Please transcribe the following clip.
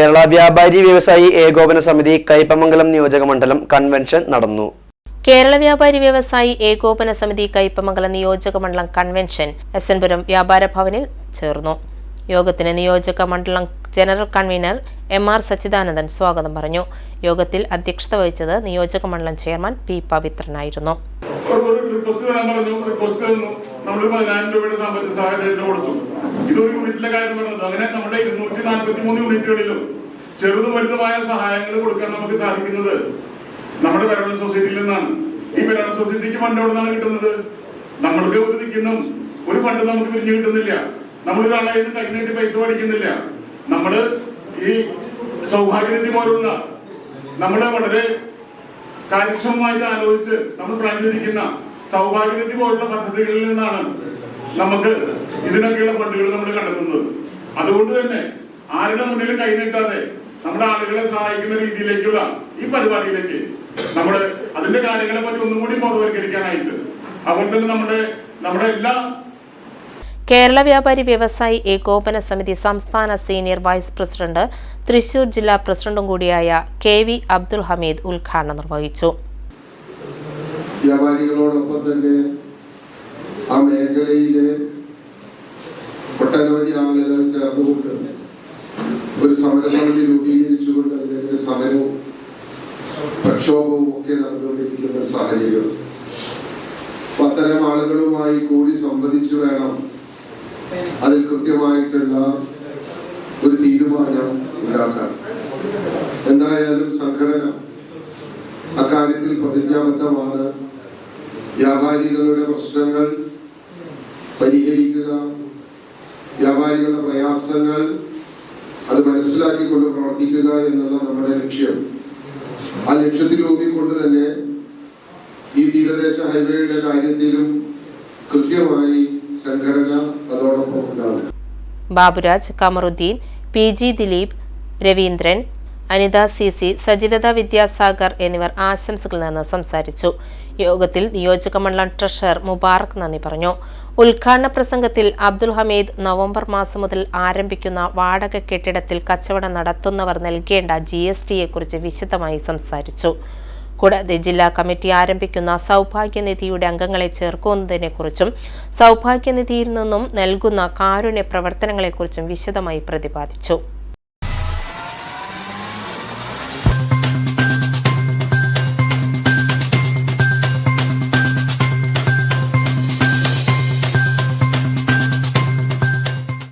കേരള വ്യാപാരി വ്യവസായി ഏകോപന സമിതി കയ്പമംഗലം നിയോജക മണ്ഡലം കൺവെൻഷൻ നടന്നു. കേരള വ്യാപാരി വ്യവസായി ഏകോപന സമിതി കയ്പമംഗലം നിയോജക മണ്ഡലം കൺവെൻഷൻ എസ് എൻ പുരം വ്യാപാര ഭവനിൽ ചേർന്നു. യോഗത്തിന് നിയോജക മണ്ഡലം general convener M R Sachidanandan സ്വാഗതം പറഞ്ഞു. യോഗത്തിൽ അധ്യക്ഷത വഹിച്ചത് നിയോജക മണ്ഡലം ചെയർമാൻ പി പവിത്രനായിരുന്നു. നമ്മൾ പതിനായിരം രൂപയുടെ യൂണിറ്റിലെ കാര്യം യൂണിറ്റുകളിലും ചെറുതും വലുതുമായ സഹായങ്ങൾ കൊടുക്കാൻ നമുക്ക് സാധിക്കുന്നത് നമ്മുടെ പെരവൽ സൊസൈറ്റിയിൽ നിന്നാണ്. ഈ പെരവൽ സൊസൈറ്റിക്ക് ഫണ്ട് എവിടെ നിന്നാണ് കിട്ടുന്നത്? നമ്മൾക്ക് ഒരു ഒരു ഫണ്ട് നമുക്ക് പിരിഞ്ഞു കിട്ടുന്നില്ല. നമ്മൾ കൈ നീട്ടി പൈസ മേടിക്കുന്നില്ല. നമ്മൾ ഈ സൗഭാഗ്യനിധി പോലുള്ള നമ്മളെ വളരെ കാര്യക്ഷമമായിട്ട് ആലോചിച്ച് നമ്മൾ പ്ലാൻ ചെയ്തിരിക്കുന്ന സൗഭാഗ്യനിധി പോലുള്ള പദ്ധതികളിൽ നിന്നാണ് നമുക്ക് ഇതിനൊക്കെയുള്ള ഫണ്ടുകൾ നമ്മൾ കണ്ടെത്തുന്നത്. അതുകൊണ്ട് തന്നെ ആരുടെ മുന്നിൽ കൈനീട്ടാതെ നമ്മുടെ ആളുകളെ സഹായിക്കുന്ന രീതിയിലേക്കുള്ള ഈ പരിപാടിയിലേക്ക് നമ്മുടെ അതിന്റെ കാര്യങ്ങളെ പറ്റി ഒന്നും കൂടി ബോധവൽക്കരിക്കാനായിട്ട്. അതുപോലെ തന്നെ നമ്മുടെ നമ്മുടെ എല്ലാ കേരള വ്യാപാരി വ്യവസായി ഏകോപന സമിതി സംസ്ഥാന സീനിയർ വൈസ് പ്രസിഡന്റ് തൃശൂർ ജില്ലാ പ്രസിഡന്റും കൂടിയായ കെ വി അബ്ദുൽ ഹമീദ് ഉദ്ഘാടനം നിർവഹിച്ചു. വ്യാപാരികളോടൊപ്പം തന്നെ ആ മേഖലയിലെ ഒട്ടനവധി ആളുകൾ ചേർന്നുകൊണ്ട് ഒരു സമരസമിതി രൂപീകരിച്ചുകൊണ്ട് അതിനെതിരെ സമരവും പ്രക്ഷോഭവും ഒക്കെ നടന്നുകൊണ്ടിരിക്കുന്ന സാഹചര്യം. അത്തരം ആളുകളുമായി കൂടി സംവദിച്ചു വേണം അതിൽ കൃത്യമായിട്ടുള്ള ഒരു തീരുമാനം ഉണ്ടാക്കാൻ എന്തായാലും സംഘടന അക്കാര്യത്തിൽ പ്രതിജ്ഞാബദ്ധമാണ്. വ്യാപാരികളുടെ പ്രശ്നങ്ങൾ പരിഹരിക്കുക വ്യാപാരികളുടെ പ്രയാസങ്ങൾ അത് മനസ്സിലാക്കിക്കൊണ്ട് പ്രവർത്തിക്കുക എന്നുള്ള നമ്മുടെ ലക്ഷ്യം. ആ ലക്ഷ്യത്തിൽ ഊന്നിക്കൊണ്ട് തന്നെ ഈ തീരദേശ ഹൈവേയുടെ കാര്യത്തിലും കൃത്യമായി സംഘടന അതോടൊപ്പം ഉണ്ടാകും. Baburaj Kamaruddin P G Dileep Raveendran Anitha C C Sajilatha Vidyasagar എന്നിവർ ആശംസകൾ നേർന്ന് സംസാരിച്ചു. യോഗത്തിൽ നിയോജക മണ്ഡലം ട്രഷറർ മുബാറക് നന്ദി പറഞ്ഞു. ഉദ്ഘാടന പ്രസംഗത്തിൽ അബ്ദുൽ ഹമീദ് നവംബർ മാസം മുതൽ ആരംഭിക്കുന്ന വാടക കെട്ടിടത്തിൽ കച്ചവടം നടത്തുന്നവർ നൽകേണ്ട ജി എസ് ടിയെക്കുറിച്ച് വിശദമായി സംസാരിച്ചു. കൂടാതെ ജില്ലാ കമ്മിറ്റി ആരംഭിക്കുന്ന സൗഭാഗ്യനിധിയുടെ അംഗങ്ങളെ ചേർക്കുന്നതിനെക്കുറിച്ചും സൗഭാഗ്യനിധിയിൽ നിന്നും നൽകുന്ന കാരുണ്യ പ്രവർത്തനങ്ങളെക്കുറിച്ചും വിശദമായി പ്രതിപാദിച്ചു